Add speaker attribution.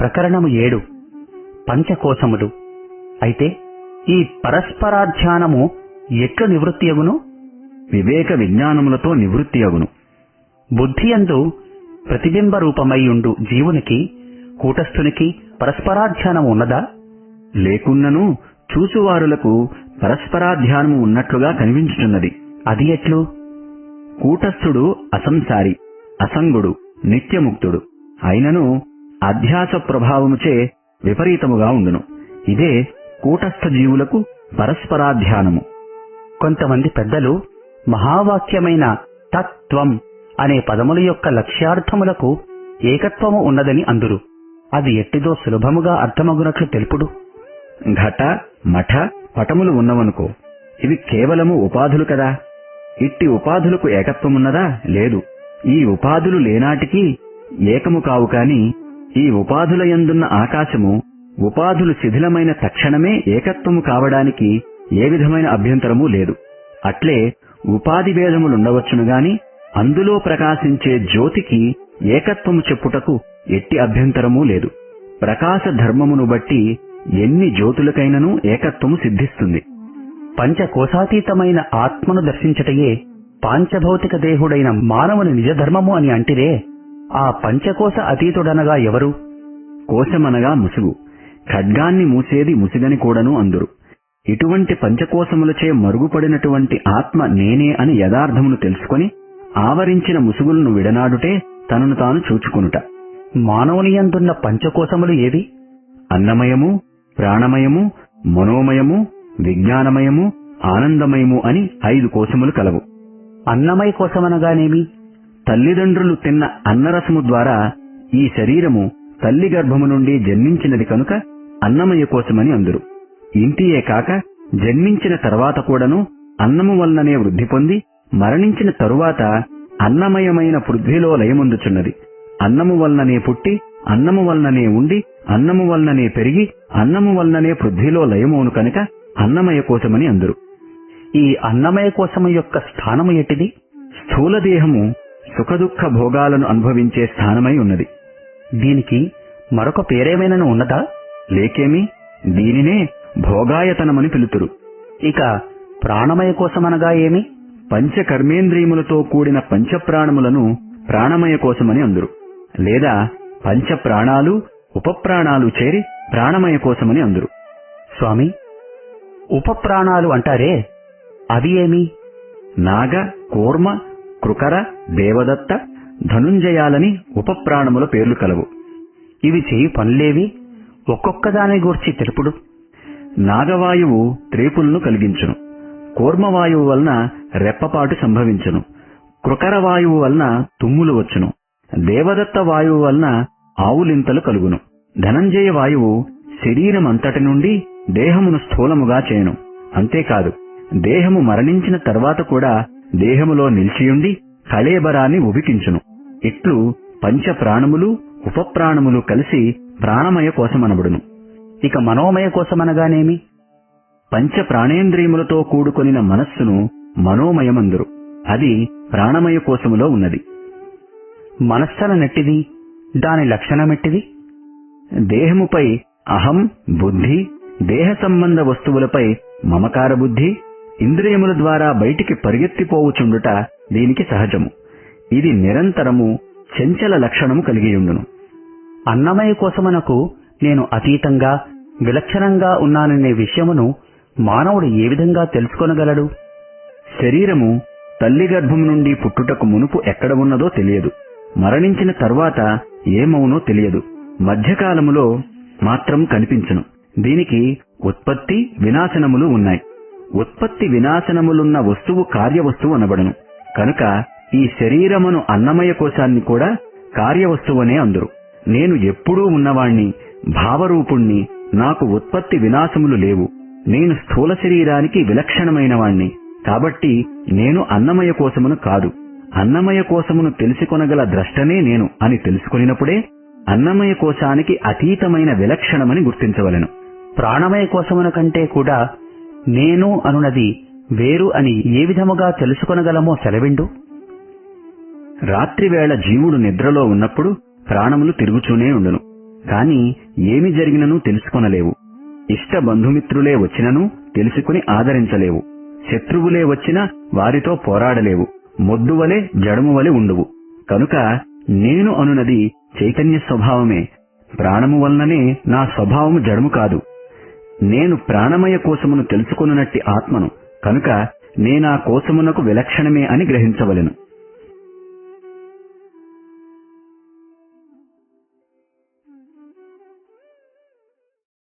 Speaker 1: ప్రకరణము ఏడు. పంచకోశములు. అయితే ఈ పరస్పరాధ్యానము ఎట్లు నివృత్తి అగును
Speaker 2: వివేక విజ్ఞానములతో నివృత్తి అగును
Speaker 1: బుద్ధి అందు ప్రతిబింబ రూపమై ఉండు జీవునికి కూటస్థునికి పరస్పరాధ్యానం ఉన్నదా?
Speaker 2: లేకున్నను చూచువారులకు పరస్పరాధ్యానము ఉన్నట్లుగా కనిపించుచున్నది.
Speaker 1: అది ఎట్లు?
Speaker 2: కూటస్థుడు అసంసారి అసంగుడు నిత్యముక్తుడు. అయినను అధ్యాస ప్రభావముచే విపరీతముగా ఉండును. ఇదే కూటస్థ జీవులకు పరస్పరాధ్యానము.
Speaker 1: కొంతమంది పెద్దలు మహావాక్యమైన తత్వం అనే పదముల యొక్క లక్ష్యార్థములకు ఏకత్వము ఉన్నదని అందురు. అది ఎట్టిదో సులభముగా అర్థమగునట్లు తెలుపుడు.
Speaker 2: ఘట మఠ పటములు ఉన్నవనుకో ఇవి కేవలము ఉపాధులు కదా. ఇట్టి ఉపాధులకు ఏకత్వమున్నదా? లేదు. ఈ ఉపాధులు లేనాటికి ఏకము కావు కాని ఈ ఉపాధుల యందున్న ఆకాశము ఉపాధులు శిథిలమైన తక్షణమే ఏకత్వము కావడానికి ఏ విధమైన అభ్యంతరమూ లేదు. అట్లే ఉపాధి భేదములుండవచ్చును గాని అందులో ప్రకాశించే జ్యోతికి ఏకత్వము చెప్పుటకు ఎట్టి అభ్యంతరమూ లేదు. ప్రకాశ ధర్మమును బట్టి ఎన్ని జ్యోతులకైనను ఏకత్వము సిద్ధిస్తుంది.
Speaker 1: పంచకోశాతీతమైన ఆత్మను దర్శించటయే పాంచభౌతిక దేహుడైన మానవుని నిజధర్మము అని అంటిరే ఆ పంచకోశ అతీతుడనగా ఎవరు?
Speaker 2: కోశమనగా ముసుగు. ఖడ్గాన్ని మూసేది ముసుగని కూడాను అందురు. ఇటువంటి పంచకోశములచే మరుగుపడినటువంటి ఆత్మ నేనే అని యథార్థమును తెలుసుకొని ఆవరించిన ముసుగులను విడనాడుటే తనను తాను చూచుకునుట.
Speaker 1: మానవునియందున్న పంచకోశములు ఏవి?
Speaker 2: అన్నమయము ప్రాణమయము మనోమయము విజ్ఞానమయము ఆనందమయము అని ఐదు కోశములు కలవు.
Speaker 1: అన్నమయ కోశమనగానేమి?
Speaker 2: తల్లిదండ్రులు తిన్న అన్నరసము ద్వారా ఈ శరీరము తల్లి గర్భము నుండి జన్మించినది కనుక అన్నమయ కోశమని అందురు. ఇంటియే కాక జన్మించిన తర్వాత కూడాను అన్నము వలననే వృద్ధి పొంది మరణించిన తరువాత అన్నమయమైన పృథ్వీలో లయముందుచున్నది. అన్నము వలననే పుట్టి అన్నము వలననే ఉండి అన్నము వలననే పెరిగి అన్నము వలననే పృథ్వీలో లయమవును కనుక అన్నమయ కోశమని అందురు.
Speaker 1: ఈ అన్నమయ కోశము యొక్క స్థానము ఎటిది
Speaker 2: స్థూల దేహము సుఖదుఖ భోగాలను అనుభవించే స్థానమై ఉన్నది.
Speaker 1: దీనికి మరొక పేరేమైనను ఉన్నదా?
Speaker 2: లేకేమి? దీనినే భోగాయతనమని పిలుతురు.
Speaker 1: ఇక ప్రాణమయ కోశమనగా ఏమి?
Speaker 2: పంచకర్మేంద్రియములతో కూడిన పంచప్రాణములను ప్రాణమయ కోశమని అందురు. లేదా పంచప్రాణాలు ఉపప్రాణాలు చేరి ప్రాణమయ కోశమని అందురు.
Speaker 1: స్వామి ఉపప్రాణాలు అంటారే? అవి ఏమి?
Speaker 2: నాగ కూర్మ కృకర దేవదత్త ధనుంజయాలని ఉపప్రాణముల పేర్లు కలవు.
Speaker 1: ఇవి చేయి పనులేవి ఒక్కొక్క దాని గూర్చి తెలుపుడు.
Speaker 2: నాగవాయువు త్రేపులను కలిగించును. కూర్మవాయువు వలన రెప్పపాటు సంభవించును. కృకర వాయువు వలన తుమ్ములు వచ్చును. దేవదత్త వాయువు వలన ఆవులింతలు కలుగును. ధనంజయ వాయువు శరీరం అంతటి నుండి దేహమును స్థూలముగా చేయను. అంతేకాదు దేహము మరణించిన తర్వాత కూడా దేహములో నిలిచియుండి కళేబరాన్ని ఉబికించును. ఇట్లు పంచ ప్రాణములు ఉపప్రాణములు కలిసి ప్రాణమయ కోసమనబడును.
Speaker 1: ఇక మనోమయ కోసమనగానేమి?
Speaker 2: పంచ ప్రాణేంద్రియములతో కూడుకొనిన మనస్సును మనోమయమందురు. అది ప్రాణమయ కోశములో ఉన్నది.
Speaker 1: మనస్సన నెట్టిది దాని లక్షణమెట్టిది?
Speaker 2: దేహముపై అహం బుద్ధి దేహ సంబంధ వస్తువులపై మమకార బుద్ధి ఇంద్రియముల ద్వారా బయటికి పరిగెత్తిపోవుచుండుట దీనికి సహజము. ఇది నిరంతరము చంచల లక్షణము కలిగియుండును.
Speaker 1: అన్నమయ కోసమనకు నేను అతీతంగా విలక్షణంగా ఉన్నాననే విషయమును మానవుడు ఏ విధంగా తెలుసుకొనగలడు?
Speaker 2: శరీరము తల్లి గర్భం నుండి పుట్టుటకు మునుపు ఎక్కడ ఉన్నదో తెలియదు. మరణించిన తర్వాత ఏమవునో తెలియదు. మధ్యకాలములో మాత్రం కనిపించును. దీనికి ఉత్పత్తి వినాశనములు ఉన్నాయి. ఉత్పత్తి వినాశనములున్న వస్తువు కార్యవస్తువు అనబడును. కనుక ఈ శరీరమును అన్నమయ కోశాన్ని కూడా కార్యవస్తువనే అందురు. నేను ఎప్పుడూ ఉన్నవాణ్ణి భావరూపుణ్ణి నాకు ఉత్పత్తి వినాశములు లేవు. నేను స్థూల శరీరానికి విలక్షణమైన వాణ్ణి కాబట్టి నేను అన్నమయ కోశమును కాదు. అన్నమయ కోశమును తెలుసుకొనగల ద్రష్టనే నేను అని తెలుసుకునినప్పుడే అన్నమయ కోశానికి అతీతమైన విలక్షణమని గుర్తించవలెను.
Speaker 1: ప్రాణమయ కోశమున కంటే కూడా నేను అనునది వేరు అని ఏ విధముగా తెలుసుకొనగలమో సెలవిండు?
Speaker 2: రాత్రివేళ జీవుడు నిద్రలో ఉన్నప్పుడు ప్రాణములు తిరుగుచూనే ఉండును కాని ఏమి జరిగినను తెలుసుకొనలేవు. ఇష్ట బంధుమిత్రులే వచ్చినను తెలుసుకుని ఆదరించలేవు. శత్రువులే వచ్చినా వారితో పోరాడలేవు. మొద్దువలే జడమువలె ఉండువు. కనుక నేను అనునది చైతన్య స్వభావమే. ప్రాణము వలననే నా స్వభావము జడము కాదు. నేను ప్రాణమయ కోసమును తెలుసుకొనున్నట్టి ఆత్మను కనుక నేనా కోసమునకు విలక్షణమే అని గ్రహించవలెను.